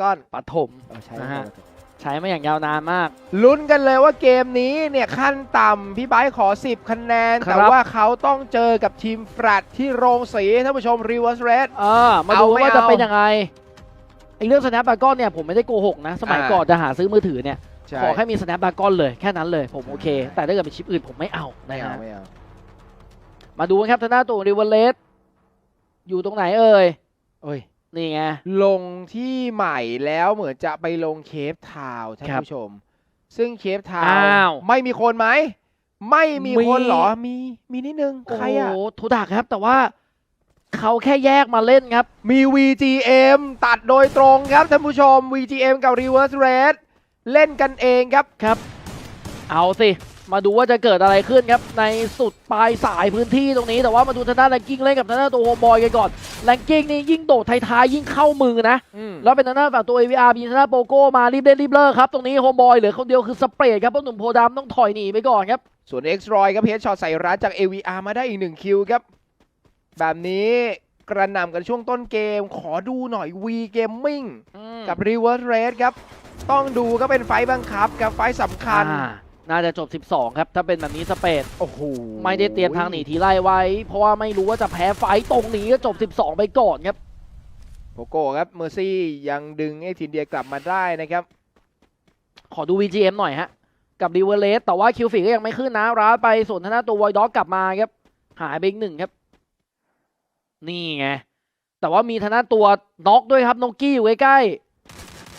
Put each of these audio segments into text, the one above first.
ก้อนปฐมเออใช่นะฮะ ใช้มาอย่างยาวนานมาก ลุ้นกันเลยว่าเกมนี้เนี่ยขั้นต่ำพี่ไบร์ทขอ 10 คะแนน ครับ แต่ว่าเขาต้องเจอกับทีมแฟลตที่โรงสีท่านผู้ชมรีเว r ร์สเรด เออ มาดูเอาไม่ว่าจะเอาเป็นยังไงไอ้เรื่อง Snapdragon เนี่ยผมไม่ได้โกหกนะ สมัยอ่า ก่อนจะหาซื้อมือถือเนี่ยใช่ขอแค่มี Snapdragon เลยแค่นั้นเลยผมโอเค แต่ถ้าเกิดเป็นชิปอื่นผมไม่เอาไม่นะเอาฮะ ไม่เอามาดูกันครับทางด้านตัวริเวอร์เลสอยู่ตรงไหนเอ่ยเอ้ย นี่ไง ลงที่ใหม่แล้วเหมือนจะไปลงเคปทาวน์ท่านครับ ผู้ชม ซึ่งเคปทาวอ้าว ไม่มีคนไหม ไม่มีมี คนเหรอ มี มีนิดนึงโอ้ใครโหอะทุดักครับ แต่ว่าเขาแค่แยกมาเล่นครับ มี VGM ตัดโดยตรงครับท่านผู้ชม VGM กับ Reverse Red เล่นกันเองครับครับเอาสิ มาดูว่าจะเกิดอะไรขึ้นครับ ในสุดปลายสายพื้นที่ตรงนี้ แต่ว่ามาดูทางด้านแรงกิ้งเล่นกับทางด้านตัวโฮมบอยกันก่อนแรงกิ้งนี่ยิ่งโดดท้ายๆยิ่งเข้ามือนะ แล้วเป็นทางด้านฝั่งตัว AVR มีทางด้านโปโก้มารีบเล่นรีบเลิกครับ ตรงนี้โฮมบอยเหลือคนเดียวคือสเปรดครับเพราะหนุ่มโพดำต้องถอยหนีไปก่อนครับ ส่วน X Roy ครับเพชช็อตใส่รัดจาก AVR มาได้อีกหนึ่งคิวครับ แบบนี้กระหน่ำกันช่วงต้นเกม ขอดูหน่อย V Gaming กับ Reverse Red ครับ ต้องดูก็เป็นไฟต์บังคับกับไฟต์สำคัญอ่า น่าจะจบ 12 ครับ ถ้าเป็นแบบนี้สเปดโอ้โหไม่ได้เตรียมทางหนีทีไล่ไว้ เพราะว่าไม่รู้ว่าจะแพ้ไฟต์ตรงนี้ก็จบ 12 ไปก่อนครับโปโก้ครับเมอร์ซี่ยังดึงไอ้ทินเดียกลับมาได้นะครับ ขอดู VGM หน่อยฮะ กับดีเวเลสแต่ว่าคิวฟีก็ยังไม่ขึ้นนะร้าไปส่วนทางด้านตัวไวด็อกกลับมาครับ หายไปอีกหนึ่งครับ นี่ไงแต่ว่ามีทางด้านตัวน็อกด้วยครับนกกี้อยู่ใกล้ๆ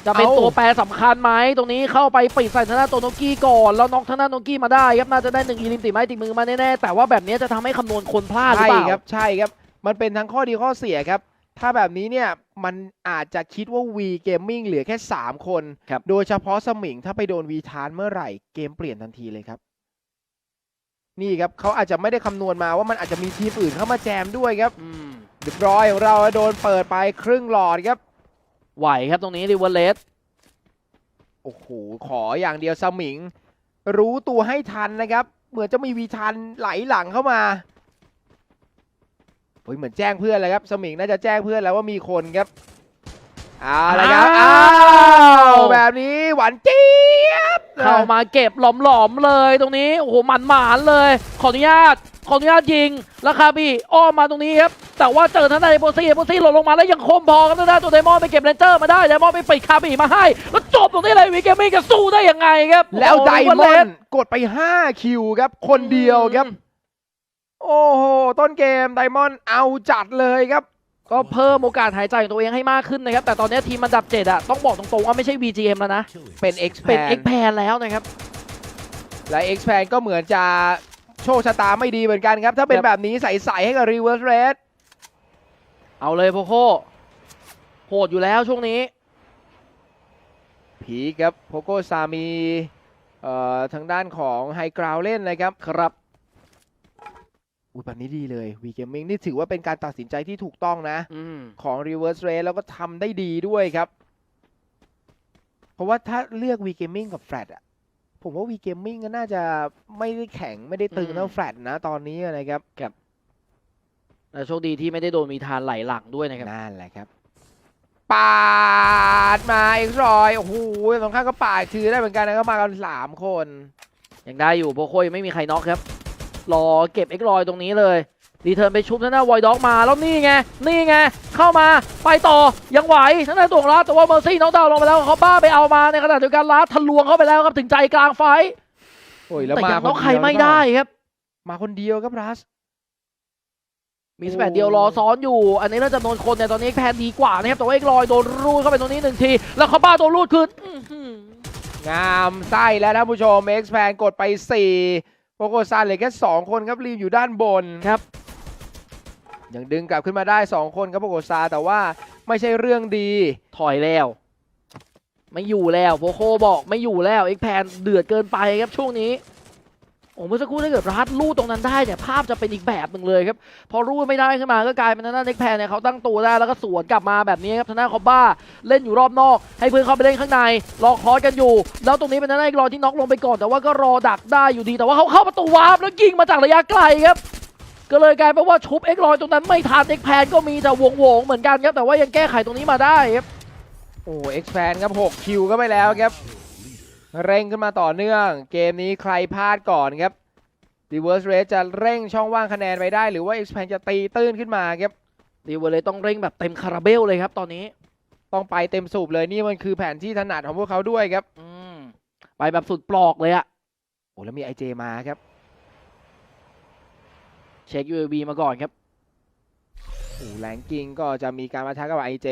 จะเป็นเอ้าตัวแปรสำคัญไหมตรงนี้เข้าไปปิดใส่ทางด้านตัวนกกี้ก่อน แล้วน็อกทางด้านนกกี้มาได้ครับน่าจะได้หนึ่งอีลิมติไม้ติดมือมาแน่ๆแต่ว่าแบบนี้จะทำให้คำนวณคนพลาดหรือใช่เปล่าครับใช่ครับ มันเป็นทั้งข้อดีข้อเสียครับ ถ้าแบบนี้เนี่ยมันอาจจะคิดว่า V Gaming เหลือแค่ 3 คนครับโดยเฉพาะสมิงถ้าไปโดน V ทานเมื่อไหร่เกมเปลี่ยนทันทีเลยครับนี่ครับเขาอาจจะไม่ได้คำนวณมาว่ามันอาจจะมีทีมอื่นเข้ามาแจมด้วยครับอืมเดบรอยของเราโดนเปิดไปครึ่งหลอดครับ ไหวครับตรงนี้ดิเวเลสโอ้โห ขออย่างเดียวสมิง รู้ตัวให้ทันนะครับ เหมือนจะมีวีทันไหลหลังเข้ามาเฮ้ยเหมือนแจ้งเพื่อนเลยครับ สมิงน่าจะแจ้งเพื่อนแล้วว่ามีคนครับ เอาละครับอ้าอ้าว วแบบนี้หวานเจี๊ยบเข้ามาเก็บหลอมๆเลยตรงนี้โอ้โหหมันหมานๆเลย ขออนุญาตขออนุญาตยิงแล้วคาบีอ้อมมาตรงนี้ครับแต่ว่าเจอทางด้านไอโบซี่ไอโบซี่หล่นลงมาแล้วยังคมพอครับทางด้านตัวไดมอนด์ไปเก็บเลนเจอร์มาได้ไดมอนด์ไปปิดคาบีมาให้ แล้วจบตรงนี้เลยวิกเกมมี่จะสู้ได้ยังไงครับแล้วโอ้โหไดมเลอนสด์กดไป 5 คิวครับ คนเดียวครับ โอ้โห ต้นเกมไดมอนด์เอาจัดเลยครับ ก็เพิ่มโอกาสหายใจของตัวเองให้มากขึ้นนะครับ แต่ตอนนี้ทีมอันดับเจ็ดอะต้องบอกตรงๆว่าไม่ใช่ VGM แล้วนะ เป็น X เป็น Pan X p a n แล้วนะครับ และ X Pan ก็เหมือนจะโชคชะตาไม่ดีเหมือนกันครับ ถ้าเป็นครับแบบนี้ใส่ๆให้กับ Reverse Red เอาเลยโพโคโหดอยู่แล้วช่วงนี้ ผีครับโพโกซามีเอ่อทางด้านของไฮกราวเล่นนะครับครับ อุ้ยแบบนี้ดีเลย V Gaming นี่ถือว่าเป็นการตัดสินใจที่ถูกต้องนะอืมของ Reverse Red แล้วก็ทำได้ดีด้วยครับ เพราะว่าถ้าเลือก V Gaming กับ Flat อะผมว่า V Gaming ก็น่าจะไม่ได้แข็งไม่ได้ตึงอืมเท่า Flat นะตอนนี้นะครับแต่โชคดีที่ไม่ได้โดนมีทานไหลหลังด้วยนะครับนั่นแหละครับปาดมาเอ็กซ์รอยโอ้โหสองข้างก็ปาดคือได้เหมือนกันนะก็มากันสามคน ยังได้อยู่โพโคยังไม่มีใครน็อกครับ รอเก็บเอ็กรอยตรงนี้เลยรีเทิร์นไปชุบท่านหน้าวอยด็อกมาแล้วนี่ไงนี่ไงเข้ามาไปต่อยังไหวท่านหน้าตัวของรัฐแต่ว่าเมอร์ซี่น็อกดาวน์ลงไปแล้วเขาบ้าไปเอามาในขณะเดียวกันรัฐทะลวงเข้าไปแล้วครับถึงใจกลางไฟท์โอ้ยแล้วแต่มายังคน็อนกใครเดียวไม่หรือเปล่าได้ครับ มาคนเดียวครับรัสมีสแปดเดียวรอซ้อนอยู่ อันนี้เราจำนวนคนเนี่ยตอนนี้แพนดีกว่านะครับแต่ว่าเอ็กรอยโดนรูดเข้าไปตรงนี้หนึ่งที แล้วเขาบ้าโดนรูดคืนอื้อหืองามไส้แล้วท่านผู้ชม X แพนกดไป4 โปโกซันเหลือแค่2คนครับรีมอยู่ด้านบนครับยังดึงกลับขึ้นมาได้ 2 คนครับโปโกซาแต่ว่าไม่ใช่เรื่องดีถอยแล้ว ไม่อยู่แล้วโพโคบอกไม่อยู่แล้วเอ็กแพนเดือดเกินไปครับช่วงนี้โอ้เมื่อสักครู่ถ้าเกิดรัดลูดตรงนั้นได้เนี่ยภาพจะเป็นอีกแบบหนึ่งเลยครับพอรูดไม่ได้ขึ้นมาก็กลายเป็นทางด้านเอ็กแพนเนี่ยเขาตั้งตัวได้แล้วก็สวนกลับมาแบบนี้ครับทางด้านคอบบ้าเล่นอยู่รอบนอก ให้เพื่อนเข้าไปเล่นข้างในรอคอร์สกันอยู่ แล้วตรงนี้เป็นทางด้านเอ็กรอที่น็อกลงไปก่อน แต่ว่าก็รอดักได้อยู่ดีแต่ว่าเขาเข้าประตูวาร์ปแล้วยิงมาจากระยะไกลครับก็เลยกลายเป็นว่าชุบเอ็กรอยตรงนั้นไม่ทันเอ็กแพนก็มีแต่วงๆเหมือนกันครับแต่ว่ายังแก้ไขตรงนี้มาได้ครับโอ้เอ็กแพนครับ6คิวก็ไปแล้วครับ เร่งขึ้นมาต่อเนื่อง เกมนี้ใครพลาดก่อนครับ Reverse Rate จะเร่งช่องว่างคะแนนไปได้ หรือว่า Expand จะตีตื้นขึ้นมาครับ ดีเวอร์เลยต้องเร่งแบบเต็มคาราเบลเลยครับตอนนี้ ต้องไปเต็มสูบเลยนี่มันคือแผนที่ถนัดของพวกเขาด้วยครับ อืมไปแบบสุดปลอกเลยอะโอ้แล้วมี IJ มาครับ เช็ค UAV มาก่อนครับโอ้แรงกิ้งก็จะมีการมาทักกับ IJ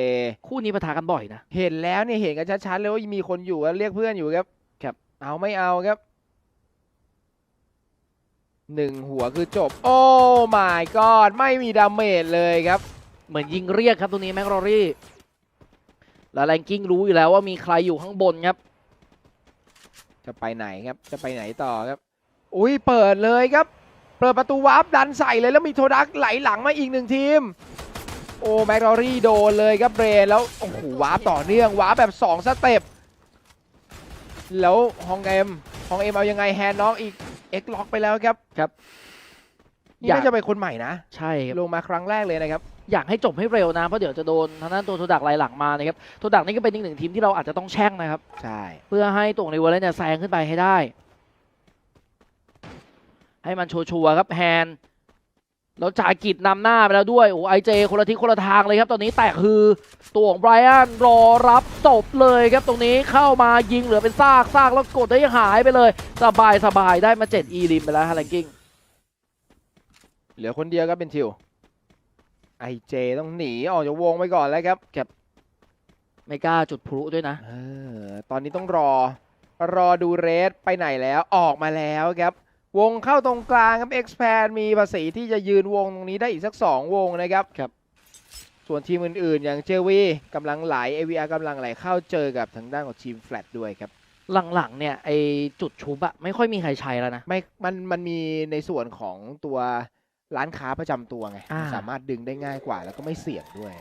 คู่นี้ปะทะกันบ่อยนะ เห็นแล้วเนี่ยเห็นกันชัดๆเลยว่ามีคนอยู่แล้วเรียกเพื่อนอยู่ครับครับ เอาไม่เอาครับหนึ่งหัวคือจบ โอ้ my god ไม่มีดาเมจเลยครับ เหมือนยิงเรียกครับตรงนี้แมกรอรี่แล้วแรงกิ้งรู้อยู่แล้วว่ามีใครอยู่ข้างบนครับ จะไปไหนครับ จะไปไหนต่อครับ อุ้ยเปิดเลยครับ เปิดประตูวาร์ปดันใส่เลยแล้วมีโทดักไหลหลังมาอีกหนึ่งทีม โอ้แมกรอรี่โดนเลยครับเบรนแล้ว โอ้โหวาร์ปต่อเนื่องวาร์ปแบบ 2 สเต็ป แล้วฮองเอ็มฮองเอ็มเอายังไงแฮนด์น็อกอีกเอ็กล็อกไปแล้วครับครับ นี่อยาก น่าจะเป็นคนใหม่นะ ใช่ครับ ลงมาครั้งแรกเลยนะครับ อยากให้จบให้เร็วนะ เพราะเดี๋ยวจะโดนทางด้านตัวโทดักไล่หลังมานะครับโทดักนี่ก็เป็นอีกหนึ่งทีมที่เราอาจจะต้องแช่งนะครับ ใช่ เพื่อให้ตัวของในเวอร์เลนเนี่ยแซงขึ้นไปให้ได้ ให้มันชัวร์ๆครับแฮน แล้วจากกิจนำหน้าไปแล้วด้วย โอ้ไอเจคนละทิศคนละทางเลยครับตอนนี้แตกคือตัวของไบรอันรอรับจบเลยครับตรงนี้เข้ามายิงเหลือเป็นซากซากแล้วกดได้หายไปเลย สบายสบายได้มา7อีริมไปแล้วฮารังกิ้งเหลือคนเดียวก็เป็นทิวไอเจต้องหนีออกจากวงไปก่อนแล้วครับไม่กล้าจุดพลุด้วยนะ เออ ตอนนี้ต้องรอ รอดูเรสไปไหนแล้วออกมาแล้วครับ วงเข้าตรงกลางครับ Expand มีภาษีที่จะยืนวงตรงนี้ได้อีกสัก 2 วงนะครับครับ ส่วนทีมอื่นๆ อย่างเจวีกำลังไหล AVR กำลังไหลเข้าเจอกับทางด้านของทีมแฟลตด้วยครับ หลังๆเนี่ยไอจุดชุบอะไม่ค่อยมีใครใช้แล้วนะ ไม่มันมันมีในส่วนของตัวร้านค้าประจำตัวไงอ่าสามารถดึงได้ง่ายกว่า แล้วก็ไม่เสี่ยงด้วย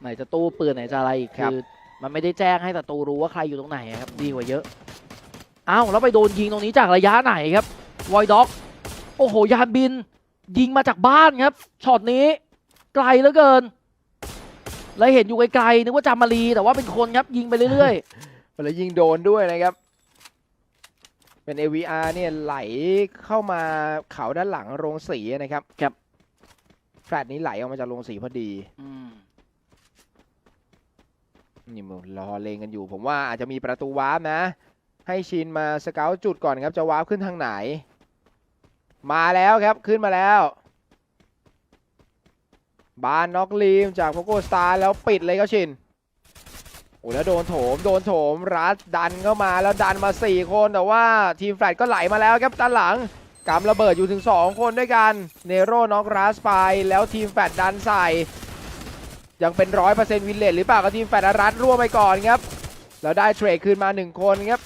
ไหนจะตู้ปืนไหนจะอะไรอีกครับคือมันไม่ได้แจ้งให้ศัตรูรู้ว่าใครอยู่ตรงไหนอะครับดีกว่าเยอะอ้าวแล้วไปโดนยิงตรงนี้จากระยะไหนครับ วอยด็อก โอ้โห ยานบิน ยิงมาจากบ้านครับ ช็อตนี้ ไกลเหลือเกิน แล้วเห็นอยู่ไกลๆนึกว่าจามารีแต่ว่าเป็นคนครับ ยิงไปเรื่อยแล้วยิงโดนด้วยนะครับ เป็น AVR เนี่ยไหลเข้ามาเขาด้านหลังโรงสีนะครับครับแฟลตนี้ไหลออกมาจากโรงสีพอดีๆอืมนี่มึงรอเลงกันอยู่ ผมว่าอาจจะมีประตูวาร์ปนะ ให้ชินมาสเกลจุดก่อนครับ จะวาร์ปขึ้นทางไหน มาแล้วครับขึ้นมาแล้ว บานน็อกลีมจากโพโกสตาร์แล้วปิดเลยครับชินโอ้แล้วโดนโถมโดนโถมรัดดันเข้ามาแล้วดันมา 4 คนแต่ว่าทีมแฟลตก็ไหลมาแล้วครับด้านหลังกำระเบิดอยู่ถึง 2 คนด้วยกัน เนโร่น็อกรัสไปแล้วทีมแฟลตดันใส่ ยังเป็นร้อยเปอร์เซ็นต์วินเลตหรือเปล่าก็ทีมแฟลตรัดรั่วไปก่อนครับ แล้วได้เทรดคืนมา 1 คนครับ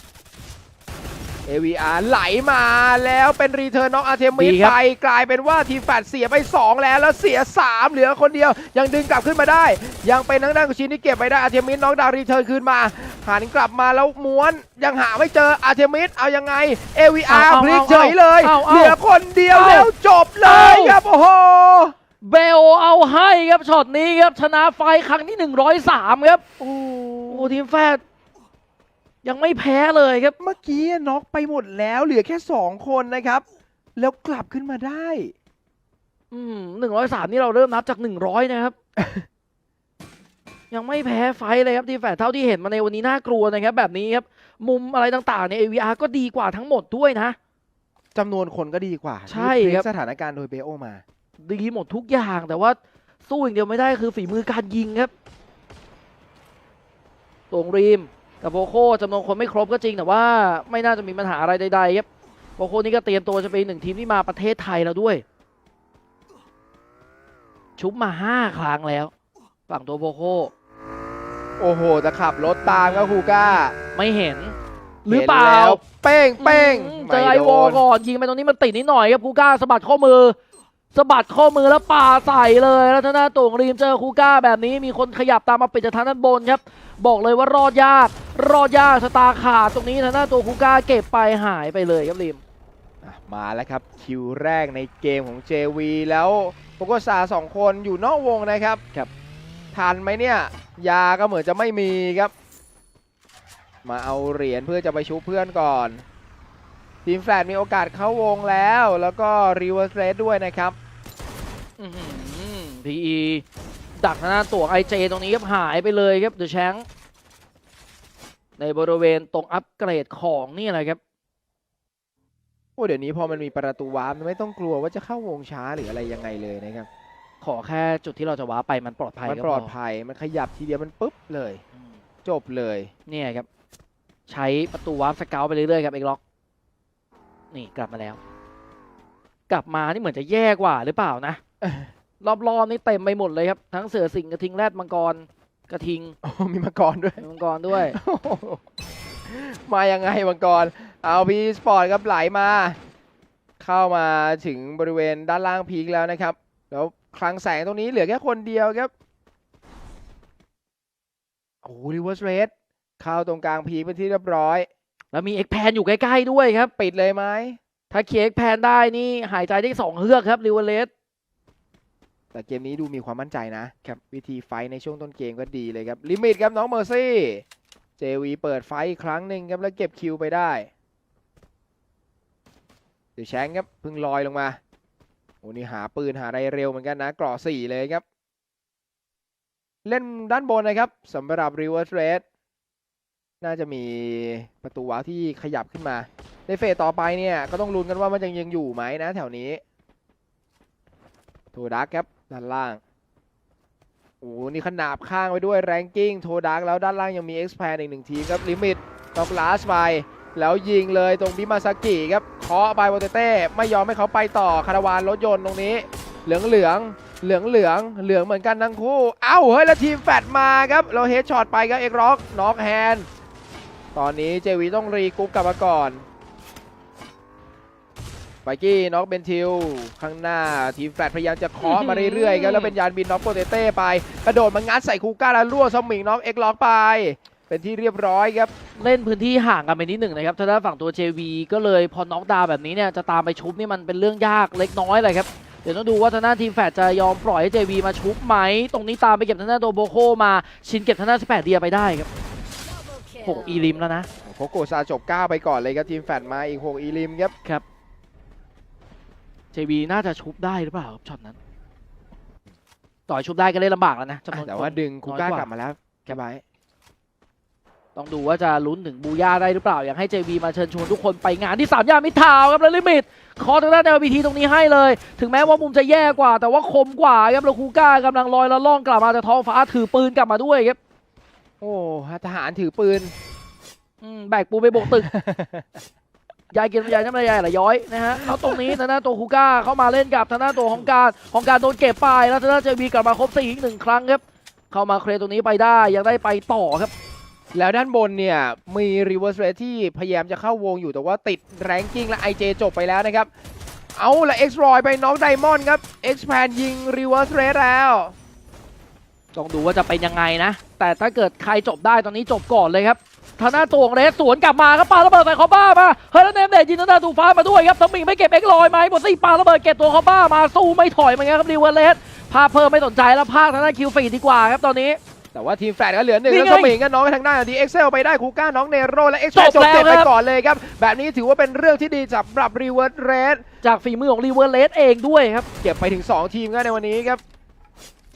AVR ไหลมาแล้วเป็นรีเทิร์นน็อกอาร์เทมิดีสครับไปกลายเป็นว่าทีมแฟลตเสียไป 2 แล้วแล้วเสีย 3 เหลือคนเดียว ยังดึงกลับขึ้นมาได้ ยังเป็นทางด้านของชินที่เก็บไปได้อาร์เทมิสน็อกดาวรีเทิร์นคืนมา หันกลับมาแล้วม้วนยังหาไม่เจออาร์เทมิสเอายังไง AVR เอาเอาพลิกเอาเฉยเลยเอาเอาเหลือคนเดียวเอาแล้วจบเลยเอาครับโอ้โหเบลเอาให้ครับช็อตนี้ครับชนะไฟครั้งที่ 103 ครับโอ้โอ้ทีมแฟด ยังไม่แพ้เลยครับ เมื่อกี้น็อกไปหมดแล้วเหลือแค่2คนนะครับ แล้วกลับขึ้นมาได้ อืมหนึ่งร้อยสามนี่เราเริ่มนับจากหนึ่งร้อยนะครับ ยังไม่แพ้ไฟท์เลยครับทีมแฟดเท่าที่เห็นมาในวันนี้น่ากลัวนะครับ แบบนี้ครับ มุมอะไรต่างๆใน AVR ก็ดีกว่าทั้งหมดด้วยนะจำนวนคนก็ดีกว่าใช่พลิกครับสถานการณ์โดยเบโอมา ดีหมดทุกอย่างแต่ว่าสู้อย่างเดียวไม่ได้คือฝีมือการยิงครับตวงรีม กับโบโคจำนวนคนไม่ครบก็จริงแต่ว่าไม่น่าจะมีปัญหาอะไรใดๆครับโบโคนี่ก็เตรียมตัวจะเป็นหนึ่งทีมที่มาประเทศไทยแล้วด้วย ชุบมาห้าครั้งแล้ว ฝั่งตัวโบโค โอ้โห จะขับรถตามก็คูก้า ไม่เห็น หรือเปล่าห็นแล้วเป้งเป้งอืมเจอไอวอลก่อน ยิงไปตรงนี้มันติดนิดหน่อยครับคูก้าสะบัดข้อมือ สะบัดข้อมือแล้วปาใส่เลยแล้วทางด้านตวงรีมเจอคูก้าแบบนี้มีคนขยับตามมาปิดจากทางด้านบนครับ บอกเลยว่ารอดยาก รอดยากสตาร์ขาดตรงนี้ทางด้านตัวคูก้าเก็บไปหายไปเลยครับริมอะมาแล้วครับคิวแรกในเกมของ JV แล้วโปโกซาสองคนอยู่นอกวงนะครับครับทันไหมเนี่ย ยาก็เหมือนจะไม่มีครับ มาเอาเหรียญเพื่อจะไปชุบเพื่อนก่อน ทีมแฟลตมีโอกาสเข้าวงแล้ว แล้วก็รีเวิร์สเรสด้วยนะครับพีอีดักทางด้านตัวไอเจตรงนี้ครับหายไปเลยครับเดอะแชงในบริเวณตรงอัปเกรดของนี่แหละครับโอ้เดี๋ยวนี้พอมันมีประตูวาร์ปมันไม่ต้องกลัวว่าจะเข้าวงช้าหรืออะไรยังไงเลยนะครับ ขอแค่จุดที่เราจะว้าไปมันปลอดภัยมันก็ปลอดพภัยมันขยับทีเดียวมันปุ๊บเลยอืมจบเลย เนี่ยครับ ใช้ประตูวาร์ปสเกลไปเรื่อยๆครับเอกล็อก นี่กลับมาแล้ว กลับมานี่เหมือนจะแย่กว่าหรือเปล่านะรอบๆนี่เต็มไปหมดเลยครับ ทั้งเสือสิงห์กระทิงแรดมังกรกระทิงโอ้มีมังกรด้วยมังกรด้วย มายังไงมังกร เอาพีสปอร์ตครับไหลมา เข้ามาถึงบริเวณด้านล่างพีคแล้วนะครับ แล้วคลังแสงตรงนี้เหลือแค่คนเดียวครับโอ้ริเวอร์สเรสเข้าตรงกลางพีคเป็นที่เรียบร้อย แล้วมีเอ็กแพนอยู่ใกล้ๆด้วยครับ ปิดเลยไหมถ้าเคลียร์เอ็กแพนได้นี่หายใจได้สองเฮือกครับริวเลสแต่เกมนี้ดูมีความมั่นใจนะครับวิธีไฟท์ในช่วงต้นเกมก็ดีเลยครับ ลิมิตครับน้องเมอร์ซี่เจวีเปิดไฟท์อีกครั้งหนึ่งครับแล้วเก็บคิวไปได้เดี๋ยวแชงครับเพิ่งลอยลงมาโอ้นี่หาปืนหาอะไรเร็วเหมือนกันนะกรอสี่เลยครับ เล่นด้านบนนะครับสำหรับ Reverse Red น่าจะมีประตูว้าวที่ขยับขึ้นมา ในเฟสต่อไปเนี่ย ก็ต้องลุ้นกันว่ามันยังยังอยู่ไหมนะแถวนี้โทดักครับด้านล่างโอ้โหนี่ขนาบข้างไปด้วยแรงกิ้งโทดักแล้วด้านล่างยังมี e x p a n อีกหนึ่งทีมครับลิมิตต้องลาสไปแล้วยิงเลยตรงบิมาซากิครับเคาะไปโบเตเต้ไม่ยอมให้เขาไปต่อคาราวานรถยนต์ตรงนี้ เหลืองเหลืองเหลืองเหลืองเหลืองเหมือนกันทั้งคู่ เอ้าเฮ้ยแล้วทีมแฟดมาครับ เราเฮดช็อตไปครับเอกร็อกน็อกแฮน ตอนนี้เจวีต้องรีกรุ๊ปกลับมาก่อนไบกี้น็อกเบนทิลข้างหน้าทีมแฟลตพยายามจะเคาะมาเรื่อยๆครับแล้วเป็นยานบินน็อกโปเตเต้ไป กระโดดมางัดใส่คูก้าแล้วรั่วสมิงน็อกเอ็กล็อกไป เป็นที่เรียบร้อยครับ เล่นพื้นที่ห่างกันไปนิดหนึ่งนะครับทางด้านฝั่งตัว JV ก็เลยพอน็อกดาวน์แบบนี้เนี่ยจะตามไปชุบนี่มันเป็นเรื่องยากเล็กน้อยเลยครับเดี๋ยวต้องดูว่าทางด้านทีมแฟดจะยอมปล่อยให้ JV มาชุบไหม ตรงนี้ตามไปเก็บทางด้านตัวโบโคมาชินเก็บทางด้าน18เดียไปได้ครับ หกอีลิมแล้วนะโคโกซาจบ 9 ไปก่อนเลยครับทีมแฟลตมาอีก 6 อีลิมครับครับ JV น่าจะชุบได้หรือเปล่าครับช็อตนั้น ต่อยชุบได้ก็เล่นลำบากแล้วนะจำนวนแต่คนว่าดึงคูก้าน้อยกลับมาแล้วแกบายต้องดูว่าจะลุ้นถึงบูย่าได้หรือเปล่า อยากให้ JV มาเชิญชวนทุกคนไปงานที่ 3 ย่านมิตรทาวน์ครับแล้วลิมิต คอทางด้าน LBT ตรงนี้ให้เลย ถึงแม้ว่ามุมจะแย่กว่า แต่ว่าคมกว่าครับแล้วคูก้ากำลังลอยละล่องกลับมาจากท้องฟ้าถือปืนกลับมาด้วยครับ โอ้ทหารถือปืนอืมแบกปูนไปโบกตึก ยายกินยายน้ำลายยายละย้อยนะฮะแล้วตรงนี้ทางด้านตัวคูก้าเข้ามาเล่นกับทางด้านตัวของการของการโดนเก็บไปแล้วทางด้าน JV กลับมาครบสี่อีกหนึ่งครั้งครับ เข้ามาเคลียร์ตรงนี้ไปได้ยังได้ไปต่อครับแล้วด้านบนเนี่ย มีรีเวอร์สเรที่พยายามจะเข้าวงอยู่แต่ว่าติดแรงกิ้งและ IJ จบไปแล้วนะครับ เอาละ X รอยไปน้องไดมอนด์ครับ X แพนยิงรีเวอร์สเรแล้ว ต้องดูว่าจะเป็นยังไงนะ แต่ถ้าเกิดใครจบได้ตอนนี้จบก่อนเลยครับทางหน้าตัวของเรสสวนกลับมาครับปาระเบิดใส่คอบ้ามาเฮ้ยแล้วเนมเดชยิงทางหน้าตูฟ้ามาด้วยครับสมิงไม่เก็บเอ็กลอยไหมหมดสี่ปาระเบิดเก็บตัวคอบ้ามาสู้ไม่ถอยเหมือนกันครับริเวอร์เลสพาเพิ่มไม่สนใจแล้วพากทางหน้าคิวฟีดีกว่าครับตอนนี้แต่ว่าทีมแฟลตก็เหลือหนึ่งนี่แล้วไงสมิงก็น้องทางด้านดีเอ็กเซลไปได้คูก้าน้องเนโรและเอ็กซ์จบจบเจ็ดแล้วไปครับก่อนเลยครับ แบบนี้ถือว่าเป็นเรื่องที่ดีสำหรับรีเวิร์สเรสจากฝีมือของริเวอร์เลสเองด้วยครับเก็บไปถึง 2 ทีมก็ในวันนี้ครับ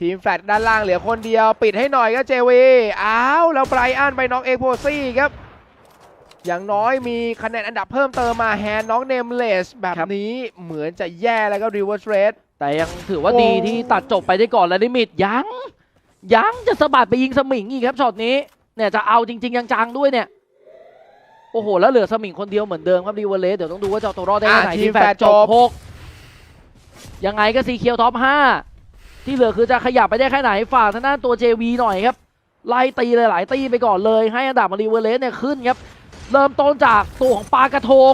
ทีมแฟลตด้านล่างเหลือคนเดียว ปิดให้หน่อยก็เจวีอ้าวแล้วไบรอันไปน้องเอกโพซี่ครับ อย่างน้อยมีคะแนนอันดับเพิ่มเติมมาแฮนน้องเนมเลสแบบบนี้เหมือนจะแย่แล้วก็รีเวิร์สเรสแต่ยังถือว่าดีที่ตัดจบไปได้ก่อนและลิมิตยังยังจะสะบัดไปยิงสมิงอีกครับช็อตนี้เนี่ยจะเอาจริงๆจังๆด้วยเนี่ยโอ้โห แล้วเหลือสมิงคนเดียวเหมือนเดิมครับริเวอร์เลสเดี๋ยวต้องดูว่าจะตัวรอดได้ไหนทีมแฟแฟดจบบหกยังไงก็ซีเคียวท็อปห้า ที่เหลือคือจะขยับไปได้แค่ไหนฝากทางด้านตัว JV หน่อยครับไล่ตีหลายตีไปก่อนเลย ให้อันดับมารีเวเลสเนี่ยขึ้นครับเริ่มต้นจากตัวของปลากระทง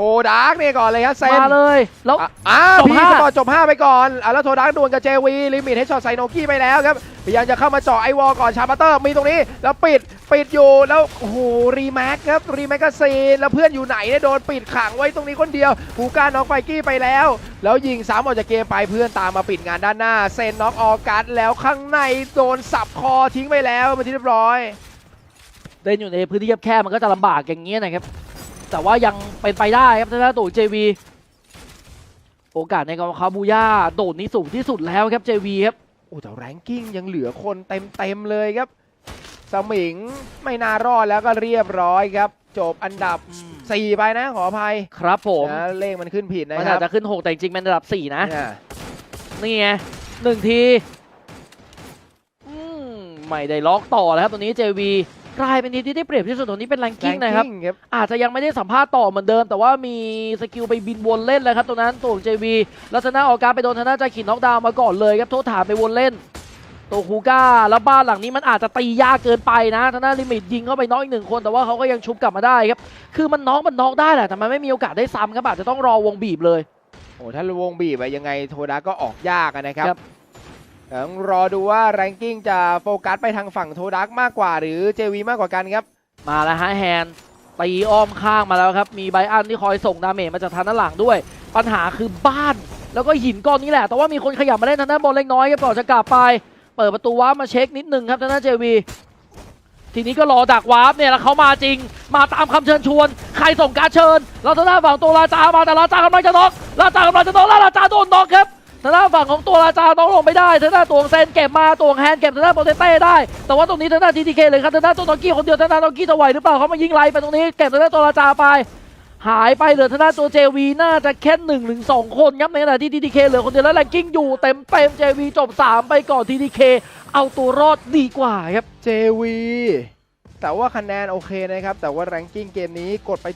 โทดาร์กเนี่ยก่อนเลยครับเซนมาเลยแล้วอะอ้าวจบพี่ห้าสปอร์ตจบ 5 ไปก่อนอะแล้วโทดักดวลกับเจวีลิมิตให้ช็อตไซโนกี้ไปแล้วครับพยายามจะเข้ามาเจาะไอวอลก่อนชาร์ปัตเตอร์มีตรงนี้ แล้วปิดปิดอยู่แล้วโอ้โหรีแม็กครับรีแมกกาซีนแล้วเพื่อนอยู่ไหนเนี่ยโดนปิดขังไว้ตรงนี้คนเดียวฮูก้าน็อกไฟกี้ไปแล้ว แล้วยิงซ้ำออกจากเกมไปเพื่อนตามมาปิดงานด้านหน้าเซนน็อกออกัสแล้วข้างในโดนสับคอทิ้งไปแล้วเป็นที่เรียบร้อยเดินอยู่ในพื้นที่แคบๆมันก็จะลำบากอย่างเงี้ยนะครับ แต่ว่ายังเป็นไปได้ครับถ้าตัว JV โอกาสในการคาบูย่าโดดนี้สูงที่สุดแล้วครับ JV ครับโอ้แต่แรงกิ้งยังเหลือคนเต็มเต็มๆเลยครับ สมิงไม่น่ารอดแล้วก็เรียบร้อยครับ จบอันดับ 4 ไปนะขออภัยครับผมนะเลขมันขึ้นผิดนะมันคอารัจบจะขึ้น 6 แต่จริงๆเป็นระดับ 4 นะเนี่ยนี่ไงหนึ่งทีอืมไม่ได้ล็อกต่อแล้วครับตัวนี้ JV กลายเป็นทีมที่ได้เปรียบที่สุดตรงนี้เป็นแรงกิ้งนะครับแครับ อาจจะยังไม่ได้สัมภาษณ์ต่อเหมือนเดิม แต่ว่ามีสกิลไปบินวนเล่นเลยครับตรงนั้นตัวของ JV แล้วชนะออกการไปโดนธนาจาขินน็อกดาวน์มาก่อนเลยครับโทษฐานไปวนเล่น ตัวคูก้าแล้วบ้านหลังนี้มันอาจจะตียากเกินไปนะธนาลิมิตยิงเข้าไปน็อกอีกหนึ่งคนแต่ว่าเขาก็ยังชุบกลับมาได้ครับคือมันน็อกมันน็อกได้แหละแต่มันไม่มีโอกาสได้ซ้ำครับอาจจะต้องรอวงบีบเลย โอ้ถ้าวงบีบไปยังไงโทดาก็ออกยากอะนะครับ ครับเดี๋ยว ต้องรอดูว่าแรงกิ้งจะโฟกัสไปทางฝั่งโทดักมากกว่า หรือเจวีมากกว่ากันครับ มาแล้วฮะแฮนด์ตีอ้อมข้างมาแล้วครับ มีไบอันที่คอยส่งดาเมจมาจากทางด้านหลังด้วย ปัญหาคือบ้าน แล้วก็หินก้อนนี้แหละ แต่ว่ามีคนขยับมาเล่นทางด้านบนเล็กน้อยครับก่อนจะกลับไป เปิดประตูวาร์ปมาเช็คนิดนึงครับทางด้านเจวีทีนี้ก็รอดักวาร์ปเนี่ยแล้วเขามาจริง มาตามคำเชิญชวน ใครส่งการเชิญแล้วทางด้านฝั่งตัวราจามาแต่ราจากำลังจะน็อกราจากำลังจะน็อกแล้วราจาโดนน็อกครับ ทางด้านฝั่งของตัวราจาน้องลงไม่ได้ทางด้านตัวงเซนเก็บมาตัวงแฮนเก็บทางด้านโปเตเต้ได้ แต่ว่าตรงนี้ทางด้านทีทีเคเลยครับทางด้านตัวตองกี้คนเดียวทางด้านตองกี้จะไหวหรือเปล่าเขามายิงไล่ไปตรงนี้เก็บทางด้านตัวราจาไป หายไปเหลือทางด้านตัวเจวีน่าจะแค่หนึ่งหรือสองคนครับในขณะที่ทีทีเคเหลือคนเดียวแล้วแรงกิ้งอยู่เต็มเต็มเจวีจบสามไปก่อนทีทีเคเอาตัวรอดดีกว่าครับเจวีแต่ว่าคะแนนโอเคนะครับ แต่ว่าแรงกิ้งเกมนี้กดไป